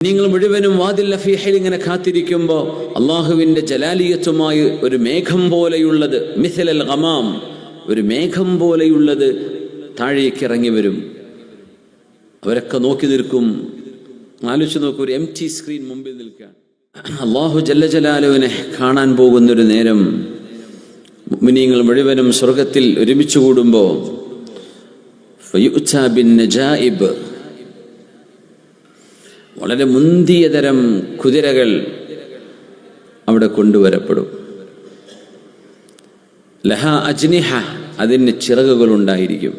നിങ്ങൾ മുഴുവനും വാതിൽ ലഫീഹയിൽ ഇങ്ങനെ കാത്തിരിക്കുമ്പോൾ അള്ളാഹുവിന്റെ ജലാലിയത്തുമായി ഒരു മേഘം പോലെയുള്ളത് മിഥലൽ ഗമാം ഒരു മേഘം പോലെയുള്ളത് താഴേക്ക് ഇറങ്ങി വരും. അവരൊക്കെ നോക്കി നിൽക്കും. ആലോചിച്ച് നോക്കൂ ഒരു എം ടി സ്ക്രീൻ മുമ്പിൽ നിൽക്കാൻ അള്ളാഹു ജല്ല ജലാലുവിനെ കാണാൻ പോകുന്നൊരു നേരം മുഅ്മിനീങ്ങൾ മുഴുവനും സ്വർഗത്തിൽ ഒരുമിച്ച് കൂടുമ്പോൾ വളരെ മുന്തിയ തരം കുതിരകൾ അവിടെ കൊണ്ടുവരപ്പെടും. ലഹ അജ്നിഹ അതിന് ചിറകുകൾ ഉണ്ടായിരിക്കും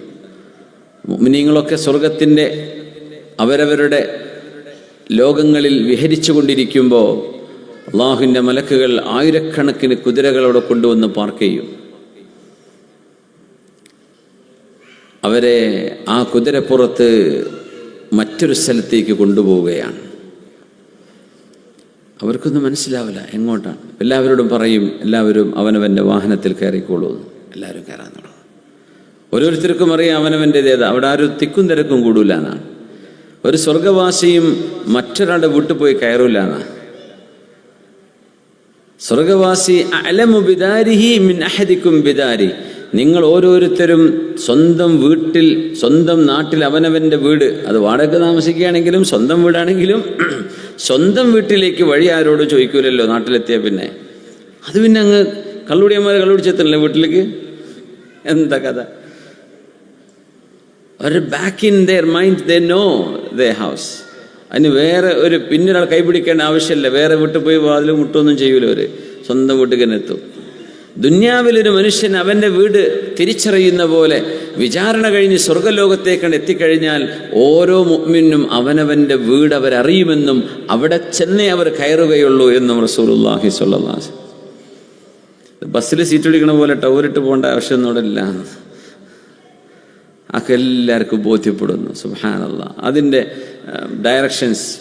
മുഅ്മിനീങ്ങളൊക്കെ സ്വർഗത്തിന്റെ അവരവരുടെ ലോകങ്ങളിൽ വിഹരിച്ചു കൊണ്ടിരിക്കുമ്പോൾ അള്ളാഹുവിന്റെ മലക്കുകൾ ആയിരക്കണക്കിന് കുതിരകൾ അവിടെ കൊണ്ടുവന്ന് പാർക്ക് ചെയ്യും. അവരെ ആ കുതിരപ്പുറത്ത് മറ്റൊരു സ്ഥലത്തേക്ക് കൊണ്ടുപോവുകയാണ്. അവർക്കൊന്നും മനസ്സിലാവില്ല എങ്ങോട്ടാണ്. എല്ലാവരോടും പറയും എല്ലാവരും അവനവന്റെ വാഹനത്തിൽ കയറിക്കോളൂ. എല്ലാവരും കയറാൻ തുടങ്ങും. ഓരോരുത്തർക്കും അറിയാം അവനവന്റെ ഏതാ. അവിടെ ആരും തിക്കും തിരക്കും കൂടൂല എന്നാണ് ഒരു സ്വർഗവാസിയും മറ്റൊരാളുടെ വീട്ടിൽ പോയി കയറൂല എന്നാണ് സ്വർഗവാസി അലമു ബിദാരിഹി മിൻ അഹദിക്കും ബിദാരി. നിങ്ങൾ ഓരോരുത്തരും സ്വന്തം വീട്ടിൽ സ്വന്തം നാട്ടിൽ അവനവന്റെ വീട് അത് വാടക താമസിക്കുകയാണെങ്കിലും സ്വന്തം വീടാണെങ്കിലും സ്വന്തം വീട്ടിലേക്ക് വഴി ആരോട് ചോദിക്കൂലല്ലോ നാട്ടിലെത്തിയ പിന്നെ. അത് പിന്നെ അങ്ങ് കള്ളുടിയന്മാരെ കള്ളുടിച്ചെത്തണല്ലേ വീട്ടിലേക്ക്? എന്താ കഥ? അവർ back in their mind they know the house അതിന് വേറെ ഒരു പിന്നൊരാൾ കൈപിടിക്കേണ്ട ആവശ്യമില്ല. വേറെ വീട്ടിൽ പോയി വാതിൽ മുട്ടൊന്നും ചെയ്യൂല അവർ സ്വന്തം വീട്ടിൽ തന്നെ എത്തും. ദുന്യാവിലൊരു മനുഷ്യൻ അവന്റെ വീട് തിരിച്ചറിയുന്ന പോലെ വിചാരണ കഴിഞ്ഞ് സ്വർഗലോകത്തേക്കാണ് എത്തിക്കഴിഞ്ഞാൽ ഓരോ മുഅ്മിനും അവനവന്റെ വീട് അവരറിയുമെന്നും അവിടെ ചെന്നേ അവർ കയറുകയുള്ളൂ എന്നും റസൂലുള്ളാഹി സ്വല്ലാസ്. ബസ്സിൽ സീറ്റ് പിടിക്കണ പോലെ ടവറിട്ട് പോകേണ്ട ആവശ്യമൊന്നും അവിടെ ഇല്ല. അതൊക്കെ എല്ലാവർക്കും ബോധ്യപ്പെടുന്നു. സുഹാനല്ല അതിന്റെ ഡയറക്ഷൻസ്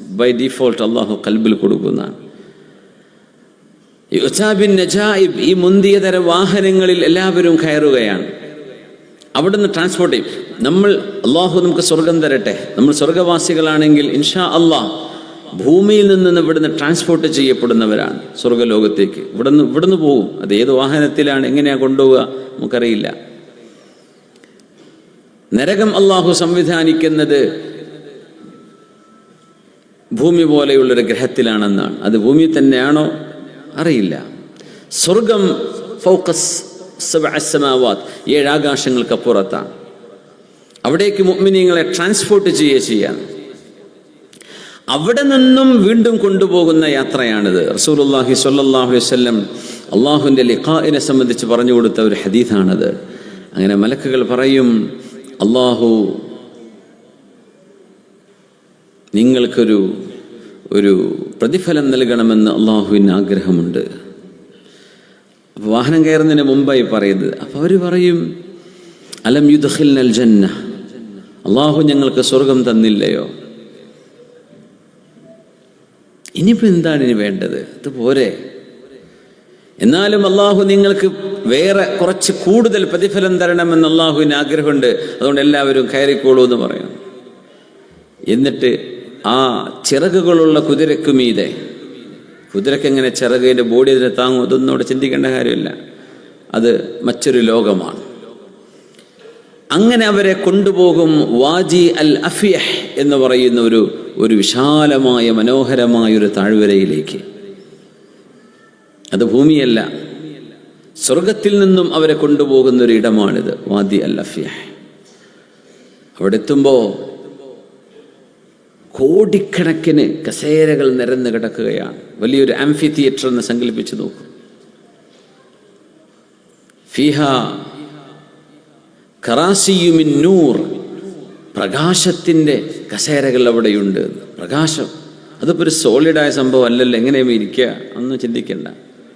ബൈ ഡിഫോൾട്ട് അള്ളാഹു കൽബിൽ കൊടുക്കുന്നതാണ്. യുസാബിൻ നജായിബ് ഈ മുന്തിയ തരം വാഹനങ്ങളിൽ എല്ലാവരും കയറുകയാണ്. അവിടുന്ന് ട്രാൻസ്പോർട്ട് ചെയ്യും. നമ്മൾ അള്ളാഹു നമുക്ക് സ്വർഗം തരട്ടെ. നമ്മൾ സ്വർഗവാസികളാണെങ്കിൽ ഇൻഷാ അള്ളാഹ് ഭൂമിയിൽ നിന്ന് ഇവിടുന്ന് ട്രാൻസ്പോർട്ട് ചെയ്യപ്പെടുന്നവരാണ് സ്വർഗലോകത്തേക്ക്. ഇവിടുന്ന് ഇവിടുന്ന് പോകും അത് ഏത് വാഹനത്തിലാണ് എങ്ങനെയാണ് കൊണ്ടുപോവുക നമുക്കറിയില്ല. നരകം അള്ളാഹു സംവിധാനിക്കുന്നത് ഭൂമി പോലെയുള്ളൊരു ഗ്രഹത്തിലാണെന്നാണ്. അത് ഭൂമി തന്നെയാണോ? അറിയില്ല. സ്വർഗം ഫൗക്കസ് സമാവാത്ത് ഏഴ് ആകാശങ്ങൾക്കപ്പുറത്താണ് അവിടേക്ക് മുഅ്മിനീങ്ങളെ ട്രാൻസ്പോർട്ട് ചെയ്യുക ചെയ്യാണ് അവിടെ നിന്നും വീണ്ടും കൊണ്ടുപോകുന്ന യാത്രയാണിത്. റസൂലുള്ളാഹി സ്വല്ലല്ലാഹു അലൈഹി വസല്ലം അള്ളാഹുവിന്റെ ലിഖാഇനെ സംബന്ധിച്ച് പറഞ്ഞു കൊടുത്ത ഒരു ഹദീഥാണത് അങ്ങനെ മലക്കുകൾ പറയും അള്ളാഹു നിങ്ങൾക്കൊരു ഒരു പ്രതിഫലം നൽകണമെന്ന് അള്ളാഹുവിന് ആഗ്രഹമുണ്ട്. അപ്പോൾ വാഹനം കയറുന്നതിന് മുമ്പായി പറയുന്നത് അപ്പോൾ അവർ പറയും അലം യുദ്ധിൽ നൽ ജന്ന അള്ളാഹു ഞങ്ങൾക്ക് സ്വർഗം തന്നില്ലയോ? ഇനിയിപ്പോൾ എന്താണ് ഇനി വേണ്ടത്? ഇത് പോരെ. എന്നാലും അള്ളാഹു നിങ്ങൾക്ക് വേറെ കുറച്ച് കൂടുതൽ പ്രതിഫലം തരണമെന്ന് അള്ളാഹുവിന് ആഗ്രഹമുണ്ട്. അതുകൊണ്ട് എല്ലാവരും കയറിക്കോളൂ എന്ന് പറയണം എന്നിട്ട് ആ ചിറകുകളുള്ള കുതിരക്കുമീതെ മീതെ. എങ്ങനെ ചിറകിന്റെ ബോഡി അതിനെ താങ്ങും അതൊന്നും അവിടെ ചിന്തിക്കേണ്ട കാര്യമില്ല. അത് മറ്റൊരു ലോകമാണ്. അങ്ങനെ അവരെ കൊണ്ടുപോകും വാജി അൽ അഫിയഹ് എന്ന് പറയുന്ന ഒരു ഒരു വിശാലമായ മനോഹരമായ ഒരു താഴ്വരയിലേക്ക്. അത് ഭൂമിയല്ല. സ്വർഗത്തിൽ നിന്നും അവരെ കൊണ്ടുപോകുന്ന ഒരു ഇടമാണിത് വാദി അൽ അഫിയഹ്. അവിടെ എത്തുമ്പോൾ കോടിക്കണക്കിന് കസേരകൾ നിരന്ന് കിടക്കുകയാണ്. വലിയൊരു ആംഫി തിയേറ്റർ എന്ന് സങ്കല്പിച്ച് നോക്കും. ഫിഹ കറാസിയുമിൻ നൂർ പ്രകാശത്തിന്റെ കസേരകൾ അവിടെയുണ്ട്. പ്രകാശം അതിപ്പോൾ ഒരു സോളിഡായ സംഭവം അല്ലല്ലോ എങ്ങനെയും ഇരിക്കുക. ഒന്നും ചിന്തിക്കണ്ട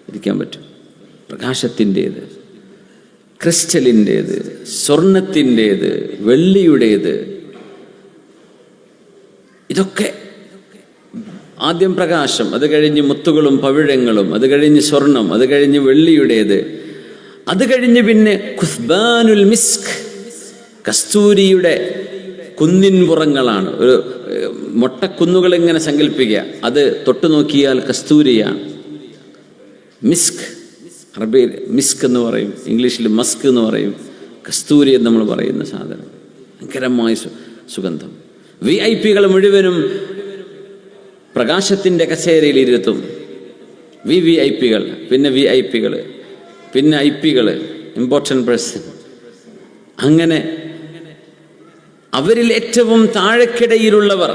ഇരിക്കാൻ പറ്റും. പ്രകാശത്തിന്റേത് ക്രിസ്റ്റലിന്റേത് സ്വർണത്തിന്റേത് വെള്ളിയുടേത് ഇതൊക്കെ ആദ്യം പ്രകാശം അത് കഴിഞ്ഞ് മുത്തുകളും പവിഴങ്ങളും അത് കഴിഞ്ഞ് സ്വർണം അത് കഴിഞ്ഞ് വെള്ളിയുടേത് അത് കഴിഞ്ഞ് പിന്നെ ഖുസ്ബാനുൽ മിസ്ക് കസ്തൂരിയുടെ കുന്നിൻ പുറങ്ങളാണ്. ഒരു മൊട്ടക്കുന്നുകൾ ഇങ്ങനെ സങ്കല്പിക്കുക. അത് തൊട്ടു നോക്കിയാൽ കസ്തൂരിയാണ്. മിസ്ക് അറബിയിൽ മിസ്ക് എന്ന് പറയും. ഇംഗ്ലീഷിൽ മസ്ക് എന്ന് പറയും. കസ്തൂരി എന്ന് നമ്മൾ പറയുന്ന സാധനം. ഭയങ്കരമായ സുഗന്ധം. വി ഐ പികൾ മുഴുവനും പ്രകാശത്തിന്റെ കസേരയിൽ ഇരുത്തും. വി വി ഐ പികൾ പിന്നെ വി ഐ പികൾ പിന്നെ ഐ പികൾ ഇമ്പോർട്ടന്റ് പേഴ്സൺ അങ്ങനെ അവരിൽ ഏറ്റവും താഴെക്കിടയിലുള്ളവർ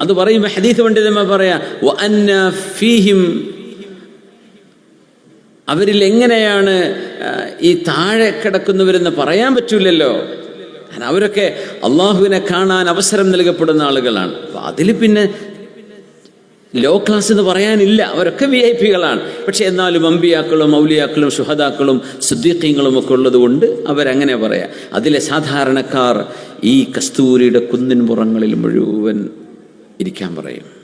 അത് പറയുമ്പോൾ ഹദീസ് പണ്ഡിതന്മാർ പറയാ "വ ഫീഹിം അവരിൽ എങ്ങനെയാണ് ഈ താഴെ കിടക്കുന്നവരെന്ന് പറയാൻ പറ്റൂലല്ലോ. അവരൊക്കെ അള്ളാഹുവിനെ കാണാൻ അവസരം നൽകപ്പെടുന്ന ആളുകളാണ്. അപ്പൊ അതിൽ പിന്നെ ലോ ക്ലാസ് എന്ന് പറയാനില്ല. അവരൊക്കെ വി ഐ പികളാണ് പക്ഷെ എന്നാലും അമ്പിയാക്കളും മൗലിയാക്കളും ശുഹദാക്കളും സുദ്ദീഖിങ്ങളും ഒക്കെ ഉള്ളത് കൊണ്ട് അവരങ്ങനെ പറയാം. അതിലെ സാധാരണക്കാർ ഈ കസ്തൂരിയുടെ കുന്നിൻ പുറങ്ങളിൽ മുഴുവൻ ഇരിക്കാൻ പറയും.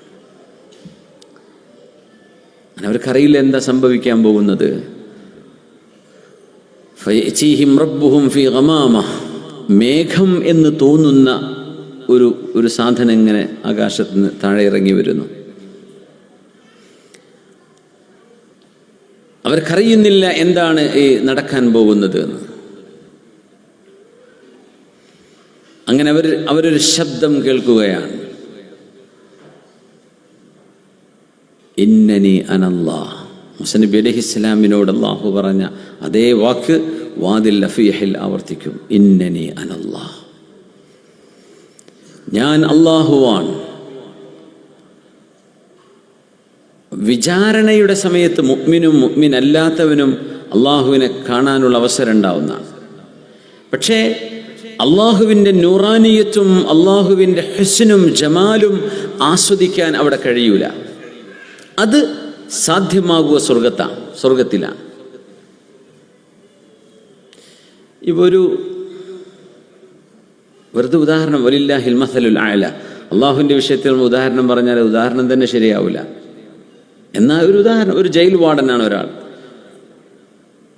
അവർക്കറിയില്ല എന്താ സംഭവിക്കാൻ പോകുന്നത്. ഫീ മേഘം എന്ന് തോന്നുന്ന ഒരു ഒരു സാധനം ഇങ്ങനെ ആകാശത്ത് നിന്ന് താഴെ ഇറങ്ങി വരുന്നു. അവർക്കറിയുന്നില്ല എന്താണ് ഈ നടക്കാൻ പോകുന്നത് എന്ന്. അങ്ങനെ അവർ അവരൊരു ശബ്ദം കേൾക്കുകയാണ്. ഇന്നനി അനല്ലാ മുസനബി അലഹി ഇസ്ലാമിനോട് അള്ളാഹു പറഞ്ഞ അതേ വാക്ക് വാതിൽ ലഫിയഹിൽ ആവർത്തിക്കും. ഇന്നനി അനല്ലാ ഞാൻ അള്ളാഹുവാണ് വിചാരണയുടെ സമയത്ത് മുഗ്മിനും മുഗ്മിൻ അല്ലാത്തവനും അള്ളാഹുവിനെ കാണാനുള്ള അവസരം ഉണ്ടാവുന്നതാണ്. പക്ഷേ അള്ളാഹുവിന്റെ നൂറാനിയത്തും അള്ളാഹുവിന്റെ ഹുസ്നും ജമാലും ആസ്വദിക്കാൻ അവിടെ കഴിയൂല. അത് സാധ്യമാകുക സ്വർഗത്താണ് സ്വർഗത്തിലാണ് ഇപ്പൊ ഒരു വെറുതെ ഉദാഹരണം വലില്ല ഹിൽമസലുൽ ആയല അള്ളാഹുവിന്റെ വിഷയത്തിൽ ഉദാഹരണം പറഞ്ഞാൽ ഉദാഹരണം തന്നെ ശരിയാവില്ല എന്നാൽ ഒരു ഉദാഹരണം ഒരു ജയിൽ വാർഡനാണ് ഒരാൾ.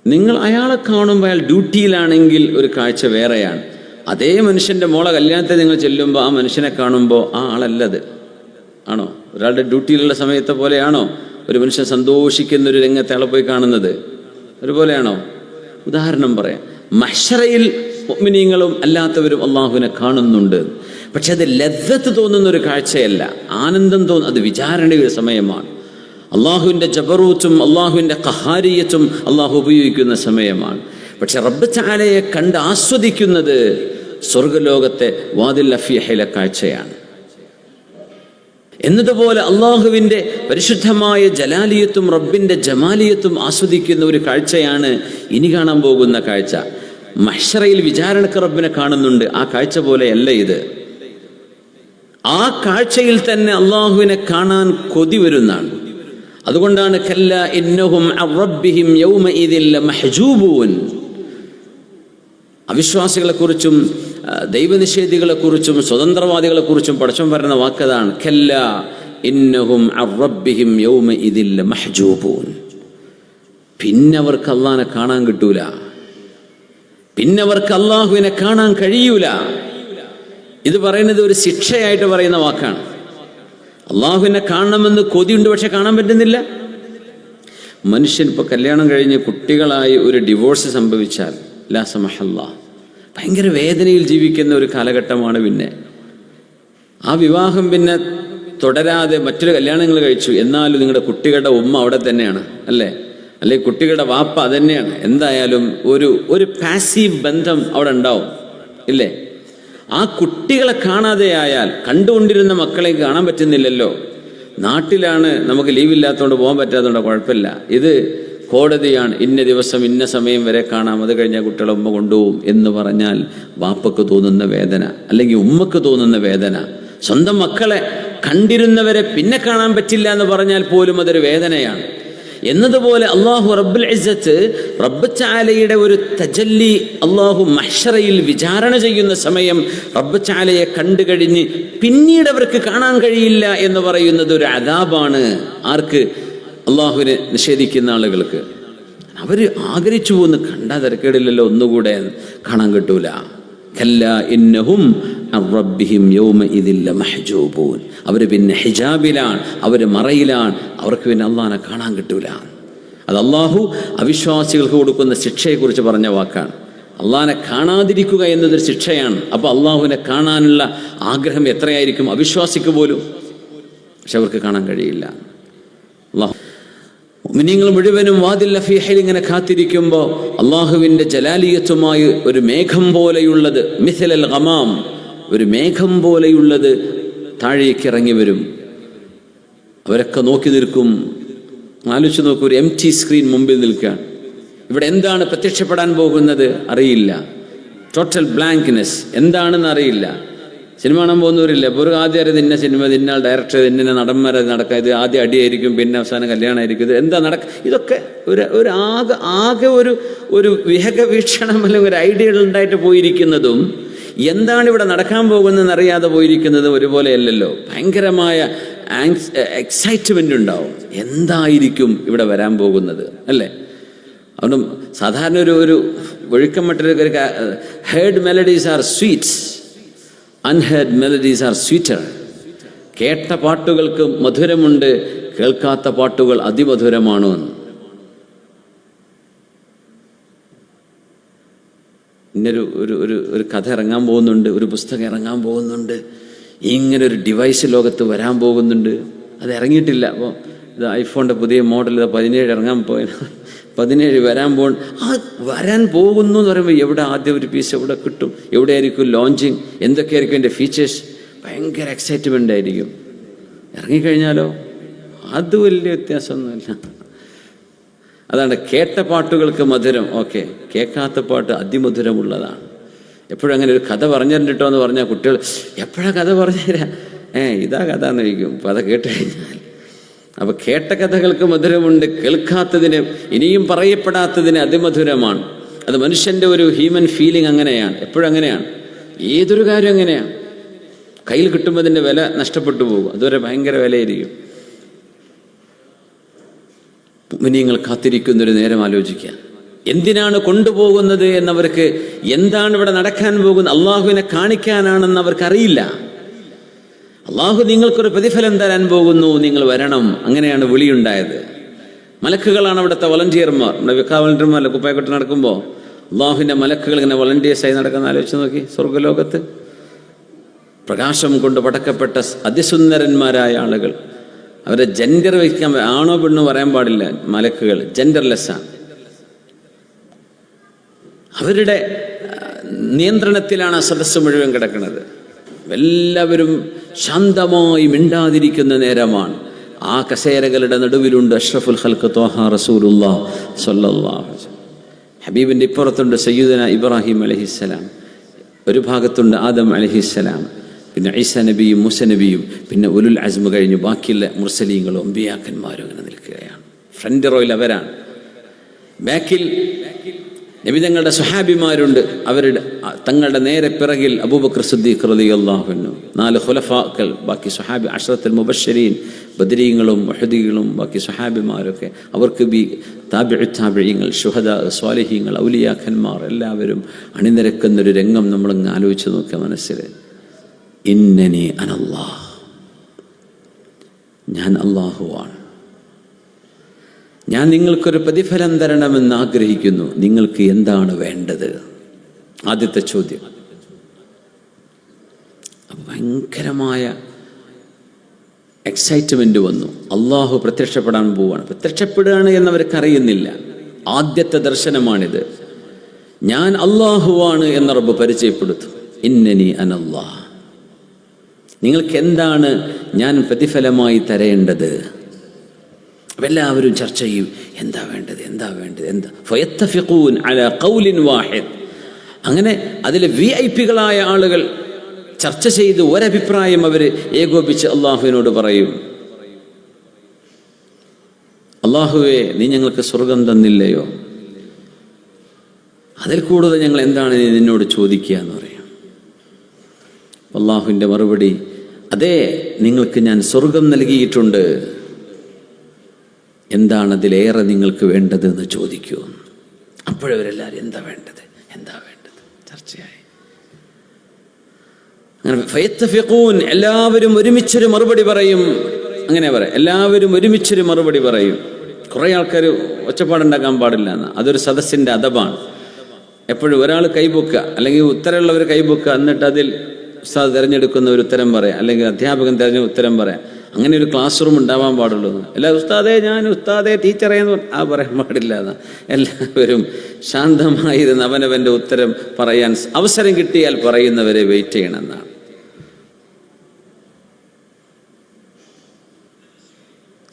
നിങ്ങൾ അയാളെ കാണുമ്പോൾ അയാൾ ഡ്യൂട്ടിയിലാണെങ്കിൽ ഒരു കാഴ്ച വേറെയാണ്. അതേ മനുഷ്യന്റെ മോളെ കല്യാണത്തെ നിങ്ങൾ ചെല്ലുമ്പോൾ ആ മനുഷ്യനെ കാണുമ്പോൾ ആ ആളല്ലത്. ആണോ? ഒരാളുടെ ഡ്യൂട്ടിയിലുള്ള സമയത്തെ പോലെയാണോ? ഒരു മനുഷ്യൻ സന്തോഷിക്കുന്ന ഒരു രംഗത്തെ ആളെ പോയി കാണുന്നത്. ഒരുപോലെയാണോ? ഉദാഹരണം പറയാം. മഷറയിൽ മുഅ്മിനീങ്ങളും അല്ലാത്തവരും അള്ളാഹുവിനെ കാണുന്നുണ്ട്. പക്ഷെ അത് ലദ്ദത്ത് തോന്നുന്ന ഒരു കാഴ്ചയല്ല. ആനന്ദം തോന്നുന്ന അത് വിചാരണയുടെ സമയമാണ്. അള്ളാഹുവിന്റെ ജബറൂത്തും അള്ളാഹുവിന്റെ കഹാരിയത്തും അള്ളാഹു ഉപയോഗിക്കുന്ന സമയമാണ്. പക്ഷെ റബ്ബ് ചാലയെ കണ്ട് ആസ്വദിക്കുന്നത് സ്വർഗലോകത്തെ വാതിൽ അഫിയഹയിലെ കാഴ്ചയാണ്. എന്നതുപോലെ അള്ളാഹുവിന്റെ പരിശുദ്ധമായ ജലാലിയത്തും റബ്ബിന്റെ ജമാലിയത്തും ആസ്വദിക്കുന്ന ഒരു കാഴ്ചയാണ് ഇനി കാണാൻ പോകുന്ന കാഴ്ച. മഹ്ഷറയിൽ വിചാരണക്ക് റബ്ബിനെ കാണുന്നുണ്ട്. ആ കാഴ്ച പോലെയല്ല ഇത്. ആ കാഴ്ചയിൽ തന്നെ അള്ളാഹുവിനെ കാണാൻ കൊതി വരുന്നതാണ്. അതുകൊണ്ടാണ് കല്ല ഇന്നഹും അവിശ്വാസികളെ റബ്ബിഹിം ദൈവനിഷേധികളെക്കുറിച്ചും സ്വതന്ത്രവാദികളെക്കുറിച്ചും പടച്ചം പറയുന്ന വാക്കതാണ് കല്ല ഇന്നഹും അറബിഹിം യൗമ യൗമഇദിൻ മഹജൂബൂൻ. പിന്നെ അവർക്ക് അള്ളാഹിനെ കാണാൻ കിട്ടൂല. പിന്നെ അവർക്ക് അള്ളാഹുവിനെ കാണാൻ കഴിയൂല. ഇത് പറയുന്നത് ഒരു ശിക്ഷയായിട്ട് പറയുന്ന വാക്കാണ്. അള്ളാഹുവിനെ കാണണമെന്ന് കൊതിയുണ്ട് പക്ഷെ കാണാൻ പറ്റുന്നില്ല. മനുഷ്യൻ ഇപ്പോൾ കല്യാണം കഴിഞ്ഞ് കുട്ടികളായി ഒരു ഡിവോഴ്സ് സംഭവിച്ചാൽ ലാ സമഹല്ല ഭയങ്കര വേദനയിൽ ജീവിക്കുന്ന ഒരു കാലഘട്ടമാണ് പിന്നെ. ആ വിവാഹം പിന്നെ തുടരാതെ മറ്റൊരു കല്യാണങ്ങൾ കഴിച്ചു. എന്നാലും നിങ്ങളുടെ കുട്ടികളുടെ ഉമ്മ അവിടെ തന്നെയാണ് അല്ലേ? അല്ലെ കുട്ടികളുടെ വാപ്പ അതന്നെയാണ്. എന്തായാലും ഒരു ഒരു പാസീവ് ബന്ധം അവിടെ ഉണ്ടാവും ഇല്ലേ? ആ കുട്ടികളെ കാണാതെ ആയാൽ കണ്ടുകൊണ്ടിരുന്ന മക്കളെ കാണാൻ പറ്റുന്നില്ലല്ലോ. നാട്ടിലാണ് നമുക്ക് ലീവില്ലാത്തതുകൊണ്ട് പോകാൻ പറ്റാത്തതുകൊണ്ട് കുഴപ്പമില്ല. ഇത് കോടതിയാണ് ഇന്ന ദിവസം ഇന്ന സമയം വരെ കാണാം. അത് കഴിഞ്ഞാൽ കുട്ടികളെ ഉമ്മ കൊണ്ടുപോകും എന്ന് പറഞ്ഞാൽ വാപ്പക്ക് തോന്നുന്ന വേദന അല്ലെങ്കിൽ ഉമ്മക്ക് തോന്നുന്ന വേദന. സ്വന്തം മക്കളെ കണ്ടിരുന്നവരെ പിന്നെ കാണാൻ പറ്റില്ല എന്ന് പറഞ്ഞാൽ പോലും അതൊരു വേദനയാണ്. എന്നതുപോലെ അള്ളാഹു റബ്ബുൽ ഇസത്ത് റബ്ബ് ചാലയുടെ ഒരു തജല്ലി അള്ളാഹു മഹ്ഷറയിൽ വിചാരണ ചെയ്യുന്ന സമയം റബ്ബ് ചാലയെ കണ്ടു കഴിഞ്ഞ് പിന്നീട് അവർക്ക് കാണാൻ കഴിയില്ല എന്ന് പറയുന്നത് ഒരു അതാബാണ് ആർക്ക്? അള്ളാഹുവിനെ നിഷേധിക്കുന്ന ആളുകൾക്ക്. അവർ ആഗ്രഹിച്ചു പോകുന്ന കണ്ട തിരക്കേടില്ലല്ലോ ഒന്നുകൂടെ കാണാൻ കിട്ടൂല. കല്ല ഇന്നഹും അവർ പിന്നെ ഹിജാബിലാണ് അവർ മറയിലാണ് അവർക്ക് പിന്നെ അള്ളഹാനെ കാണാൻ കിട്ടൂല. അത് അള്ളാഹു അവിശ്വാസികൾക്ക് കൊടുക്കുന്ന ശിക്ഷയെക്കുറിച്ച് പറഞ്ഞ വാക്കാണ്. അള്ളാഹിനെ കാണാതിരിക്കുക എന്നതൊരു ശിക്ഷയാണ്. അപ്പോൾ അള്ളാഹുവിനെ കാണാനുള്ള ആഗ്രഹം എത്രയായിരിക്കും? അവിശ്വാസിക്ക് പോലും. പക്ഷെ അവർക്ക് കാണാൻ കഴിയില്ല. അള്ളാഹു മുഅ്മിനീങ്ങൾ മുഴുവനും വാതിൽ ലഫീഹയിൽ ഇങ്ങനെ കാത്തിരിക്കുമ്പോൾ അള്ളാഹുവിന്റെ ജലാലിയത്തുമായി ഒരു മേഘം പോലെയുള്ളത് മിഥലൽ ഗമാം ഒരു മേഘം പോലെയുള്ളത് താഴേക്ക് ഇറങ്ങി വരും. അവരൊക്കെ നോക്കി നിൽക്കും. ആലോചിച്ച് നോക്കൂ ഒരു എം ടി സ്ക്രീൻ മുമ്പിൽ നിൽക്കുക ഇവിടെ എന്താണ് പ്രത്യക്ഷപ്പെടാൻ പോകുന്നത്? അറിയില്ല. ടോട്ടൽ ബ്ലാങ്ക്നെസ് എന്താണെന്ന് അറിയില്ല. സിനിമ കാണാൻ പോകുന്നവരില്ല ഇപ്പോൾ ഒരു ആദ്യം ഇന്ന സിനിമ ഇന്ന ഡയറക്ടർ ഇന്ന നടന്മാരെ നടക്കുക ഇത് ആദ്യം അടിയായിരിക്കും പിന്നെ അവസാനം കല്യാണമായിരിക്കും ഇത് എന്താ നടക്ക ഇതൊക്കെ ഒരു ഒരു ആകെ ആകെ ഒരു ഒരു വിഹക വീക്ഷണം അല്ലെങ്കിൽ ഒരു ഐഡിയ ഉണ്ടായിട്ട് പോയിരിക്കുന്നതും എന്താണ് ഇവിടെ നടക്കാൻ പോകുന്നതെന്ന് അറിയാതെ പോയിരിക്കുന്നതും ഒരുപോലെയല്ലല്ലോ ഭയങ്കരമായ ആങ്സ് എക്സൈറ്റ്മെന്റ് ഉണ്ടാവും എന്തായിരിക്കും ഇവിടെ വരാൻ പോകുന്നത് അല്ലേ അതുകൊണ്ട് സാധാരണ ഒരു ഒരു ഒഴുക്കം മറ്റൊരു heard melodies are sweets unheard melodies are sweeter കേട്ട പാട്ടുകൾക്ക് മധുരമുണ്ട് കേൾക്കാത്ത പാട്ടുകൾ അതിമധുരമാണോ. എന്ന് ഇന്നൊരു ഒരു ഒരു ഒരു കഥ ഇറങ്ങാൻ പോകുന്നുണ്ട് ഒരു പുസ്തകം ഇറങ്ങാൻ പോകുന്നുണ്ട് ഇങ്ങനെ ഒരു ഡിവൈസ് ലോകത്ത് വരാൻ പോകുന്നുണ്ട്. അത് ഇറങ്ങിയിട്ടില്ല. അപ്പോൾ ഇത് ഐഫോണിന്റെ പുതിയ മോഡൽ ഇത് പതിനേഴ് ഇറങ്ങാൻ പോയ പതിനേഴ് വരാൻ പോ ആ വരാൻ പോകുന്നു എന്ന് പറയുമ്പോൾ എവിടെ ആദ്യം ഒരു പീസ് എവിടെ കിട്ടും? എവിടെയായിരിക്കും ലോഞ്ചിങ് എന്തൊക്കെയായിരിക്കും എന്റെ ഫീച്ചേഴ്സ് ഭയങ്കര എക്സൈറ്റ്മെന്റ് ആയിരിക്കും. ഇറങ്ങിക്കഴിഞ്ഞാലോ? അത് വലിയ വ്യത്യാസമൊന്നുമില്ല. അതാണ് കേട്ട പാട്ടുകൾക്ക് മധുരം. ഓക്കെ കേൾക്കാത്ത പാട്ട് അതിമധുരമുള്ളതാണ്. എപ്പോഴും അങ്ങനെ ഒരു കഥ പറഞ്ഞിട്ടോ എന്ന് പറഞ്ഞാൽ കുട്ടികൾ എപ്പോഴാണ് കഥ പറഞ്ഞുതരാ? ഏ ഇതാ കഥ എന്ന് ചോദിക്കും അപ്പം അത് കേട്ട് കഴിഞ്ഞാൽ അപ്പൊ കേട്ട കഥകൾക്ക് മധുരമുണ്ട് കേൾക്കാത്തതിന് ഇനിയും പറയപ്പെടാത്തതിന് അതിമധുരമാണ്. അത് മനുഷ്യന്റെ ഒരു ഹ്യൂമൻ ഫീലിംഗ് അങ്ങനെയാണ് എപ്പോഴും അങ്ങനെയാണ്. ഏതൊരു കാര്യം അങ്ങനെയാണ്. കയ്യിൽ കിട്ടുമ്പോൾ അതിന്റെ വില നഷ്ടപ്പെട്ടു പോകും. അതുവരെ ഭയങ്കര വിലയായിരിക്കും. മുനിയങ്ങൾ കാത്തിരിക്കുന്നൊരു നേരം ആലോചിക്കുക. എന്തിനാണ് കൊണ്ടുപോകുന്നത് എന്നവർക്ക് എന്താണ് ഇവിടെ നടക്കാൻ പോകുന്നത്? അള്ളാഹുവിനെ കാണിക്കാനാണെന്ന് അവർക്ക് അറിയില്ല അള്ളാഹു നിങ്ങൾക്കൊരു പ്രതിഫലം തരാൻ പോകുന്നു നിങ്ങൾ വരണം. അങ്ങനെയാണ് വിളിയുണ്ടായത്. മലക്കുകളാണ് അവിടുത്തെ വളണ്ടിയർമാർ. നമ്മുടെ വിക്കാ വളണ്ടിയർമാരല്ല കുപ്പായക്കൊട്ട് നടക്കുമ്പോൾ അള്ളാഹുവിന്റെ മലക്കുകൾ ഇങ്ങനെ വളണ്ടിയേഴ്സായി നടക്കുന്ന ആലോചിച്ച് നോക്കി. സ്വർഗലോകത്ത് പ്രകാശം കൊണ്ട് പടക്കപ്പെട്ട അതിസുന്ദരന്മാരായ ആളുകൾ. അവരെ ജെൻഡർ വയ്ക്കാൻ ആണോ പെണ്ണോ പറയാൻ പാടില്ല. മലക്കുകൾ ജെൻഡർലെസ്സാണ് അവരുടെ നിയന്ത്രണത്തിലാണ് ആ സദസ്സ് മുഴുവൻ കിടക്കുന്നത്. എല്ലാവരും ശാന്തമായി മിണ്ടാതിരിക്കുന്ന നേരമാണ്. ആ കസേരകളുടെ നടുവിലുണ്ട് അഷ്റഫുൽ ഹൽക്ക് തോഹ റസൂലുള്ള സല്ലല്ലാഹു ഹബീബിന്റെ ഇപ്പുറത്തുണ്ട് സയ്യുദന ഇബ്രാഹിം അലഹിസ്സലാം ഒരു ഭാഗത്തുണ്ട് ആദം അലഹിസ്സലാം പിന്നെ ഐസ നബിയും മുസ നബിയും പിന്നെ ഉലുൽ അസ്മ കഴിഞ്ഞ് ബാക്കിയുള്ള മുർസലീങ്ങളും അമ്പിയാക്കന്മാരും അങ്ങനെ നിൽക്കുകയാണ്. ഫ്രണ്ട് റോയിൽ അവരാണ്. ബാക്കിൽ നബിതങ്ങളുടെ സുഹാബിമാരുണ്ട് അവരുടെ തങ്ങളുടെ നേരെ പിറകിൽ അബൂബക്കർ സുദ്ദീഖ് റലി അള്ളാഹുന്നു നാല് ഖുലഫാക്കൾ ബാക്കി സുഹാബി അഷ്റത്തുൽ മുബഷരീൻ ബദരീങ്ങളും മഹദീകളും ബാക്കി സുഹാബിമാരൊക്കെ അവർക്ക് ബി താബിഴ് താബിഴിങ്ങൾ ഷുഹദ സ്വാലിഹീങ്ങൾ ഔലിയാഖന്മാർ എല്ലാവരും അണിനിരക്കുന്നൊരു രംഗം നമ്മളിങ്ങ് ആലോചിച്ച് നോക്കുക മനസ്സിൽ. ഇന്നനി അനല്ലാഹ്. ഞാൻ അള്ളാഹുവാണ് ഞാൻ നിങ്ങൾക്കൊരു പ്രതിഫലം തരണമെന്ന് ആഗ്രഹിക്കുന്നു. നിങ്ങൾക്ക് എന്താണ് വേണ്ടത്? ആദ്യത്തെ ചോദ്യം. ഭയങ്കരമായ എക്സൈറ്റ്മെന്റ് വന്നു. അള്ളാഹു പ്രത്യക്ഷപ്പെടാൻ പോവാണ്. പ്രത്യക്ഷപ്പെടുകയാണ് എന്നവർക്ക് അറിയുന്നില്ല. ആദ്യത്തെ ദർശനമാണിത്. ഞാൻ അള്ളാഹുവാണ് എന്ന റബ്ബ് പരിചയപ്പെടുത്തും. ഇന്നനി അനല്ലാ നിങ്ങൾക്ക് എന്താണ് ഞാൻ പ്രതിഫലമായി തരേണ്ടത്? എല്ലാവരും ചർച്ച ചെയ്യും എന്താ വേണ്ടത്? എന്താ വേണ്ടത്? എന്താ? ഫയത്തഫിഖൂൻ അല കൗലിൻ വാഹിദ്. അങ്ങനെ അതിലെ വി ഐ പികളായ ആളുകൾ ചർച്ച ചെയ്ത് ഒരഭിപ്രായം അവർ ഏകോപിച്ച് അള്ളാഹുവിനോട് പറയും. അള്ളാഹുവെ നീ ഞങ്ങൾക്ക് സ്വർഗം തന്നില്ലയോ? അതിൽ കൂടുതൽ ഞങ്ങൾ എന്താണ് നിന്നോട് ചോദിക്കുക എന്ന് പറയാം. അള്ളാഹുവിന്റെ മറുപടി അതെ നിങ്ങൾക്ക് ഞാൻ സ്വർഗം നൽകിയിട്ടുണ്ട്. എന്താണ് അതിലേറെ നിങ്ങൾക്ക് വേണ്ടത് എന്ന് ചോദിക്കൂ അപ്പോഴവരെല്ലാവരും എന്താ വേണ്ടത്? എന്താ വേണ്ടത്? ചർച്ചയായി. അങ്ങനെ എല്ലാവരും ഒരുമിച്ചൊരു മറുപടി പറയും. അങ്ങനെ പറയാം എല്ലാവരും ഒരുമിച്ചൊരു മറുപടി പറയും. കുറേ ആൾക്കാർ ഒച്ചപ്പാടുണ്ടാക്കാൻ പാടില്ല എന്ന്. അതൊരു സദസ്സിന്റെ അദബാണ്. എപ്പോഴും ഒരാൾ കൈപൊക്കുക അല്ലെങ്കിൽ ഉത്തരമുള്ളവർ കൈപൊക്കുക എന്നിട്ട് അതിൽ ഉസ്താദ് തിരഞ്ഞെടുക്കുന്ന ഒരു ഉത്തരം പറയാം അല്ലെങ്കിൽ അധ്യാപകൻ തിരഞ്ഞ ഉത്തരം പറയാം. അങ്ങനെ ഒരു ക്ലാസ് റൂം ഉണ്ടാവാൻ പാടുള്ളൂ. അല്ല ഉസ്താദേ ഞാൻ ഉസ്താദേ ടീച്ചറേ എന്ന് ആ പറയാൻ പാടില്ല എല്ലാവരും ശാന്തമായിരുന്ന അവനവന്റെ ഉത്തരം പറയാൻ അവസരം കിട്ടിയാൽ പറയുന്നവരെ വെയിറ്റ് ചെയ്യണമെന്നാണ്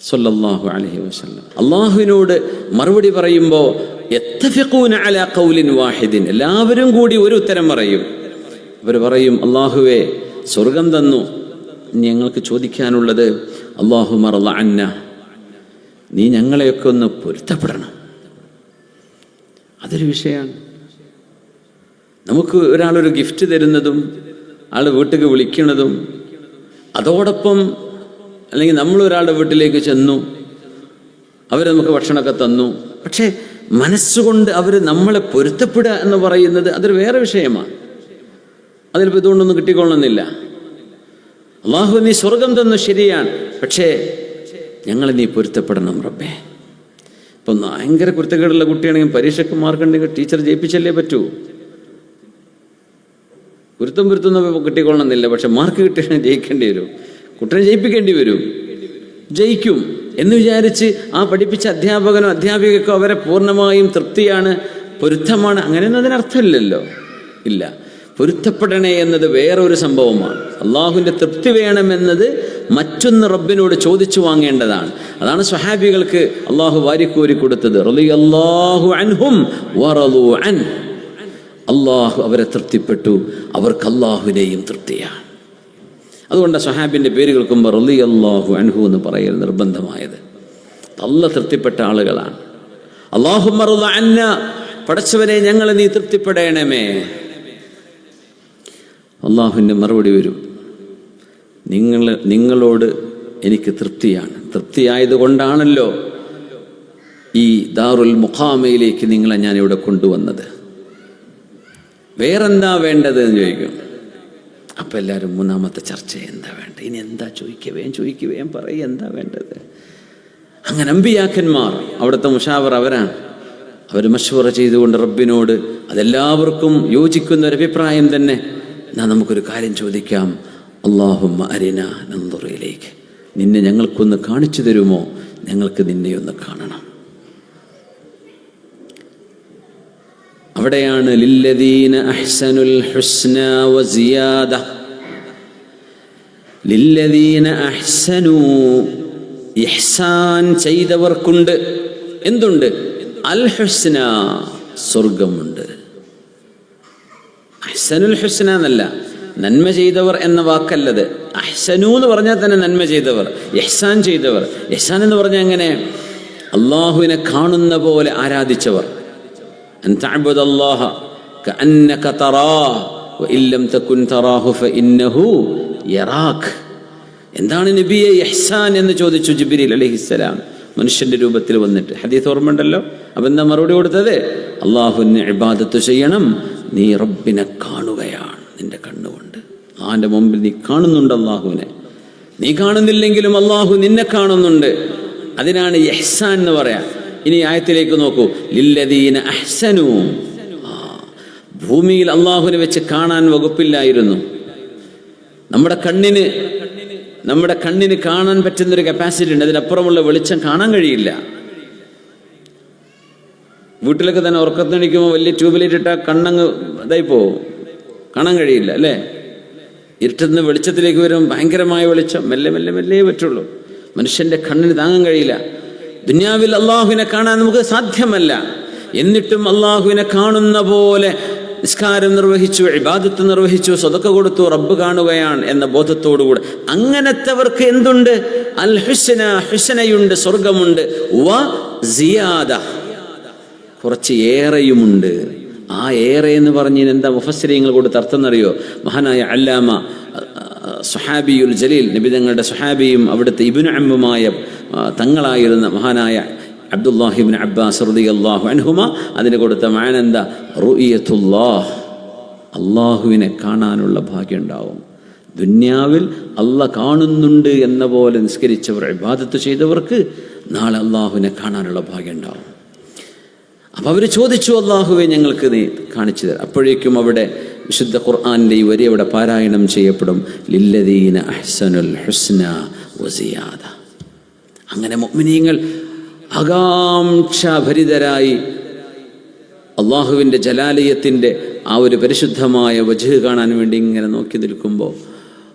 സൊല്ലാഹു അലഹി വസ്ലം അള്ളാഹുവിനോട് മറുപടി പറയുമ്പോൾ വാഹിദിൻ. എല്ലാവരും കൂടി ഒരു ഉത്തരം പറയും. അവർ പറയും അള്ളാഹുവേ സ്വർഗം തന്നു. ഞങ്ങൾക്ക് ചോദിക്കാനുള്ളത് അള്ളാഹു മറല്ല അന്ന നീ ഞങ്ങളെയൊക്കെ ഒന്ന് പൊരുത്തപ്പെടണം. അതൊരു വിഷയമാണ്. നമുക്ക് ഒരാളൊരു ഗിഫ്റ്റ് തരുന്നതും ആൾ വീട്ടിലേക്ക് വിളിക്കുന്നതും അതോടൊപ്പം അല്ലെങ്കിൽ നമ്മൾ ഒരാളുടെ വീട്ടിലേക്ക് ചെന്നു അവർ നമുക്ക് ഭക്ഷണമൊക്കെ തന്നു. പക്ഷേ മനസ്സുകൊണ്ട് അവർ നമ്മളെ പൊരുത്തപ്പെടുക എന്ന് പറയുന്നത് അതൊരു വേറെ വിഷയമാണ്. അതിലിപ്പോൾ ഇതുകൊണ്ടൊന്നും കിട്ടിക്കൊള്ളുന്നില്ല. അള്ളാഹു നീ സ്വർഗം തന്നു ശരിയാണ്. പക്ഷേ ഞങ്ങൾ നീ പൊരുത്തപ്പെടണം റബ്ബേ. ഇപ്പം ഭയങ്കര കുരുത്തക്കേടുള്ള കുട്ടിയാണെങ്കിൽ പരീക്ഷയ്ക്ക് മാർക്കുണ്ടെങ്കിൽ ടീച്ചർ ജയിപ്പിച്ചല്ലേ പറ്റൂ? ഗുരുത്വം പുരുത്തുന്ന കിട്ടിക്കൊള്ളണമെന്നില്ല. പക്ഷെ മാർക്ക് കിട്ടിയാൽ ജയിക്കേണ്ടി വരും. കുട്ടനെ ജയിപ്പിക്കേണ്ടി വരും. ജയിക്കും എന്ന് വിചാരിച്ച് ആ പഠിപ്പിച്ച അധ്യാപകനോ അധ്യാപികക്കോ അവരെ പൂർണമായും തൃപ്തിയാണ് പൊരുത്തമാണ്. അങ്ങനെയൊന്നും അതിനർത്ഥമില്ലല്ലോ. ഇല്ല. പൊരുത്തപ്പെടണേ എന്നത് വേറൊരു സംഭവമാണ്. അള്ളാഹുവിന്റെ തൃപ്തി വേണമെന്നത് മറ്റൊന്ന് റബ്ബിനോട് ചോദിച്ചു വാങ്ങേണ്ടതാണ്. അതാണ് സ്വഹാബികൾക്ക് അള്ളാഹു വാരിക്കോരി കൊടുത്തത്. റളിയല്ലാഹു അൻഹും അൻ. അള്ളാഹു അവരെ തൃപ്തിപ്പെട്ടു. അവർക്ക് അള്ളാഹുവിനെയും തൃപ്തിയാണ്. അതുകൊണ്ട് സ്വഹാബിന്റെ പേര് കേൾക്കുമ്പോൾ റലി അള്ളാഹു അൻഹു എന്ന് പറയൽ നിർബന്ധമായത്. നല്ല തൃപ്തിപ്പെട്ട ആളുകളാണ്. അള്ളാഹു പടച്ചവനെ ഞങ്ങൾ നീ തൃപ്തിപ്പെടണമേ. അള്ളാഹുവിന്റെ മറുപടി വരും. നിങ്ങൾ നിങ്ങളോട് എനിക്ക് തൃപ്തിയാണ്. തൃപ്തിയായതുകൊണ്ടാണല്ലോ ഈ ദാറുൽ മുഖാമയിലേക്ക് നിങ്ങളെ ഞാൻ ഇവിടെ കൊണ്ടുവന്നത്. വേറെന്താ വേണ്ടത് എന്ന് ചോദിക്കും. അപ്പം എല്ലാവരും മൂന്നാമത്തെ ചർച്ച എന്താ വേണ്ടത്? ഇനി എന്താ ചോദിക്കുകയും ചോദിക്കുകയും പറയുക എന്താ വേണ്ടത്? അങ്ങനെ അമ്പിയാക്കന്മാർ അവിടുത്തെ മുഷാവർ അവരാണ്. അവർ മഷൂറ ചെയ്തുകൊണ്ട് റബ്ബിനോട് അതെല്ലാവർക്കും യോജിക്കുന്ന ഒരു അഭിപ്രായം തന്നെ. എന്നാ നമുക്കൊരു കാര്യം ചോദിക്കാം. അള്ളാഹുമ്മ അരിന നന്ദുറയിലേക്ക് നിന്നെ ഞങ്ങൾക്കൊന്ന് കാണിച്ചു തരുമോ? ഞങ്ങൾക്ക് നിന്നെ ഒന്ന് കാണണം. അവിടെയാണ് ലില്ലദീന അഹ്സനുൽ ഹുസ്ന വസിയാദ ലില്ലദീന അഹ്സനു ഇഹ്സാൻ ചെയ്തവർക്കുണ്ട്. എന്തുണ്ട്? അൽ ഹുസ്ന സ്വർഗമുണ്ട്. അഹ്സനുൽ ഹുസ്ന എന്നല്ല നന്മ ചെയ്തവർ എന്ന വാക്കല്ലത്. അഹ്സനു എന്ന് പറഞ്ഞാൽ തന്നെ നന്മ ചെയ്തവർ യഹ്സാൻ ചെയ്തവർ. യഹ്സാൻ എന്ന് പറഞ്ഞാൽ എങ്ങനെ? അള്ളാഹുവിനെ കാണുന്ന പോലെ ആരാധിച്ചവർ. എന്താണ് നബിയെ യഹ്സാൻ എന്ന് ചോദിച്ചു ജിബിരി അലഹിസ്സലാം മനുഷ്യന്റെ രൂപത്തിൽ വന്നിട്ട്. ഹദീസ് ഓർമ്മ ഉണ്ടല്ലോ അപ്പൊ എന്താ മറുപടി കൊടുത്തത്? അള്ളാഹുവിന് ഇബാദത്ത് ചെയ്യണം നീ റബ്ബിനെ കാണുകയാണ് നിന്റെ കണ്ണുകൊണ്ട്. ആന്റെ മുമ്പിൽ നീ കാണുന്നുണ്ട് അള്ളാഹുവിനെ നീ കാണുന്നില്ലെങ്കിലും അള്ളാഹു നിന്നെ കാണുന്നുണ്ട്. അതിനാണ് യഹ്സാൻ എന്ന് പറയാ. ഇനി ആയത്തിലേക്ക് നോക്കൂ. ലില്ലദീന അഹ്സനു. ഭൂമിയിൽ അള്ളാഹുവിനെ വെച്ച് കാണാൻ വകുപ്പില്ലായിരുന്നു. നമ്മുടെ കണ്ണിന് നമ്മുടെ കണ്ണിന് കാണാൻ പറ്റുന്ന ഒരു കപ്പാസിറ്റി ഉണ്ട്. അതിനപ്പുറമുള്ള വെളിച്ചം കാണാൻ കഴിയില്ല. വീട്ടിലൊക്കെ തന്നെ ഉറക്കത്തിനിക്കുമ്പോൾ വലിയ ട്യൂബിലൈറ്റ് ഇട്ടാൽ കണ്ണങ്ങ് ഇതായി കാണാൻ കഴിയില്ല അല്ലേ? ഇരുട്ടുന്ന വെളിച്ചത്തിലേക്ക് വരും ഭയങ്കരമായ വെളിച്ചം. മെല്ലെ മെല്ലെ മെല്ലേ പറ്റുള്ളൂ. മനുഷ്യന്റെ കണ്ണിന് താങ്ങാൻ കഴിയില്ല. ദുന്യാവിൽ അള്ളാഹുവിനെ കാണാൻ നമുക്ക് സാധ്യമല്ല. എന്നിട്ടും അള്ളാഹുവിനെ കാണുന്ന പോലെ നിസ്കാരം നിർവഹിച്ചു ഇബാദത്ത് നിർവഹിച്ചു സ്വതക്ക കൊടുത്തു റബ്ബ് കാണുകയാണ് എന്ന ബോധത്തോടുകൂടെ. അങ്ങനത്തെവർക്ക് എന്തുണ്ട്? അൽ ഹുസന ഹുസനയുണ്ട് സ്വർഗമുണ്ട് വ സിയാദ കുറച്ച് ഏറെയുമുണ്ട്. ആ ഏറെ എന്ന് പറഞ്ഞതിന് എന്താ മുഫസ്രീങ്ങൾ കൂടെ തർത്തെന്നറിയോ മഹാനായ അല്ലാമ സുഹാബിയുൽ ജലീൽ നിബിതങ്ങളുടെ സുഹാബിയും അവിടുത്തെ ഇബിനു അമ്മുമായ തങ്ങളായിരുന്ന മഹാനായ അബ്ദുല്ലാഹിബിൻ അബ്ബാസ് റതി അള്ളാഹു അൻഹുമ അതിന് കൊടുത്ത മാനന്ദ റുഇയത്തുല്ലാഹ്. അള്ളാഹുവിനെ കാണാനുള്ള ഭാഗ്യം ഉണ്ടാവും. ദുന്യാവിൽ അല്ല കാണുന്നുണ്ട് എന്ന പോലെ നിസ്കരിച്ചവർ ഇബാദത്ത് ചെയ്തവർക്ക് നാളെ അള്ളാഹുവിനെ കാണാനുള്ള ഭാഗ്യം ഉണ്ടാവും. അപ്പം അവർ ചോദിച്ചു അള്ളാഹുവെ ഞങ്ങൾക്ക് നീ കാണിച്ചു തരാം. അപ്പോഴേക്കും അവിടെ വിശുദ്ധ ഖുർആാനിന്റെ ഈ വരി അവിടെ പാരായണം ചെയ്യപ്പെടും. ലില്ലദീന അഹ്സനുൽ ഹുസ്ന വസിയാദ അങ്ങനെ മുഅ്മിനീങ്ങൾ ആകാംക്ഷാഭരിതരായി അള്ളാഹുവിന്റെ ജലാലയത്തിന്റെ ആ ഒരു പരിശുദ്ധമായ വജഹ് കാണാൻ വേണ്ടി ഇങ്ങനെ നോക്കി നിൽക്കുമ്പോൾ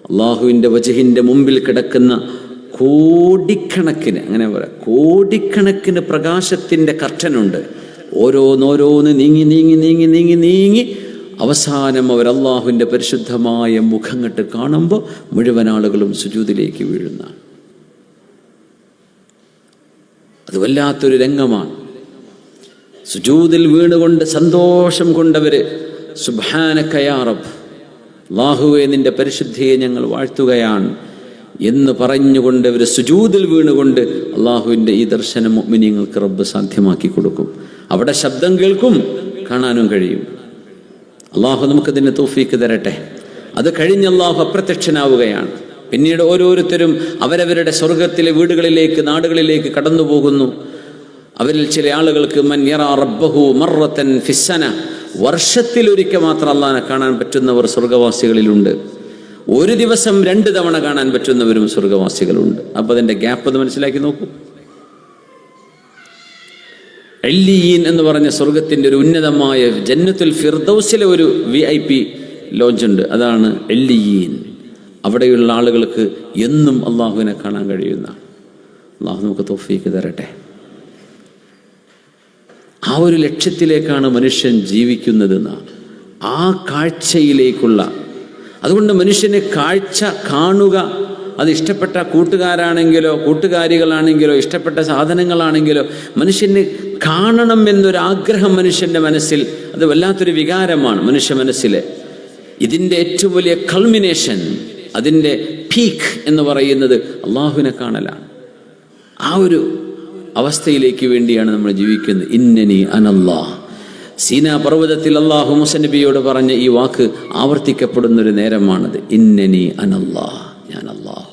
അള്ളാഹുവിന്റെ വജഹിന്റെ മുമ്പിൽ കിടക്കുന്ന കോടിക്കണക്കിന് അങ്ങനെ പറയാം കോടിക്കണക്കിന് പ്രകാശത്തിന്റെ കർട്ടനുണ്ട്. ഓരോന്നോരോന്ന് നീങ്ങി നീങ്ങി നീങ്ങി നീങ്ങി നീങ്ങി അവസാനം അവർ അള്ളാഹുവിന്റെ പരിശുദ്ധമായ മുഖം കണ്ട് കാണുമ്പോൾ മുഴുവൻ ആളുകളും സുജൂതിലേക്ക് വീഴുന്നതാണ്. അത് വല്ലാത്തൊരു രംഗമാണ്. സുജൂതിൽ വീണുകൊണ്ട് സന്തോഷം കൊണ്ടവര് സുബാനക്കയാറബ് അള്ളാഹുവെ നിന്റെ പരിശുദ്ധിയെ ഞങ്ങൾ വാഴ്ത്തുകയാണ് എന്ന് പറഞ്ഞുകൊണ്ട് അവർ സുജൂതിൽ വീണുകൊണ്ട് അള്ളാഹുവിന്റെ ഈ ദർശനം മിനിങ്ങൾക്ക് റബ്ബ് സാധ്യമാക്കി കൊടുക്കും. അവിടെ ശബ്ദം കേൾക്കും കാണാനും കഴിയും. അള്ളാഹു നമുക്കതിന് തോഫീക്ക് തരട്ടെ. അത് കഴിഞ്ഞ് അള്ളാഹു അപ്രത്യക്ഷനാവുകയാണ്. പിന്നീട് ഓരോരുത്തരും അവരവരുടെ സ്വർഗത്തിലെ വീടുകളിലേക്ക് നാടുകളിലേക്ക് കടന്നു പോകുന്നു അവരിൽ ചില ആളുകൾക്ക് മൻ യറാ റബ്ബഹു മറത്തൻ ഫിസ്സന. വർഷത്തിലൊരിക്കൽ മാത്രം അള്ളാഹനെ കാണാൻ പറ്റുന്നവർ സ്വർഗവാസികളിലുണ്ട് ഒരു ദിവസം രണ്ട് തവണ കാണാൻ പറ്റുന്നവരും സ്വർഗവാസികളുണ്ട് അപ്പോൾ അതിന്റെ ഗ്യാപ്പ് അത് മനസ്സിലാക്കി നോക്കൂ. എല്ലീൻ എന്ന് പറഞ്ഞ സ്വർഗത്തിന്റെ ഒരു ഉന്നതമായ ജന്നത്തുൽ ഫിർദൌസിലെ ഒരു വി ഐ പി ലോഞ്ചുണ്ട് അതാണ് എല്ലിയീൻ. അവിടെയുള്ള ആളുകൾക്ക് എന്നും അള്ളാഹുവിനെ കാണാൻ കഴിയുന്ന. അള്ളാഹു നമുക്ക് തോഫീക്ക് തരട്ടെ. ആ ഒരു ലക്ഷ്യത്തിലേക്കാണ് മനുഷ്യൻ ജീവിക്കുന്നതെന്നാണ് ആ കാഴ്ചയിലേക്കുള്ള. അതുകൊണ്ട് മനുഷ്യന് കാഴ്ച കാണുക അത് ഇഷ്ടപ്പെട്ട കൂട്ടുകാരാണെങ്കിലോ കൂട്ടുകാരികളാണെങ്കിലോ ഇഷ്ടപ്പെട്ട സാധനങ്ങളാണെങ്കിലോ മനുഷ്യന് കാണണം എന്നൊരാഗ്രഹം മനുഷ്യന്റെ മനസ്സിൽ അത് വല്ലാത്തൊരു വികാരമാണ് മനുഷ്യ മനസ്സിലെ. ഇതിന്റെ ഏറ്റവും വലിയ കൾമിനേഷൻ അതിന്റെ പീക്ക് എന്ന് പറയുന്നത് അള്ളാഹുവിനെ കാണലാണ്. ആ ഒരു അവസ്ഥയിലേക്ക് വേണ്ടിയാണ് നമ്മൾ ജീവിക്കുന്നത്. ഇന്നനി അനല്ലാ സീനാ പർവതത്തിൽ അള്ളാഹു മുസനബിയോട് പറഞ്ഞ ഈ വാക്ക് ആവർത്തിക്കപ്പെടുന്ന ഒരു നേരമാണത്. ഇന്നനി അനല്ലാ ഞാൻ അള്ളാഹു.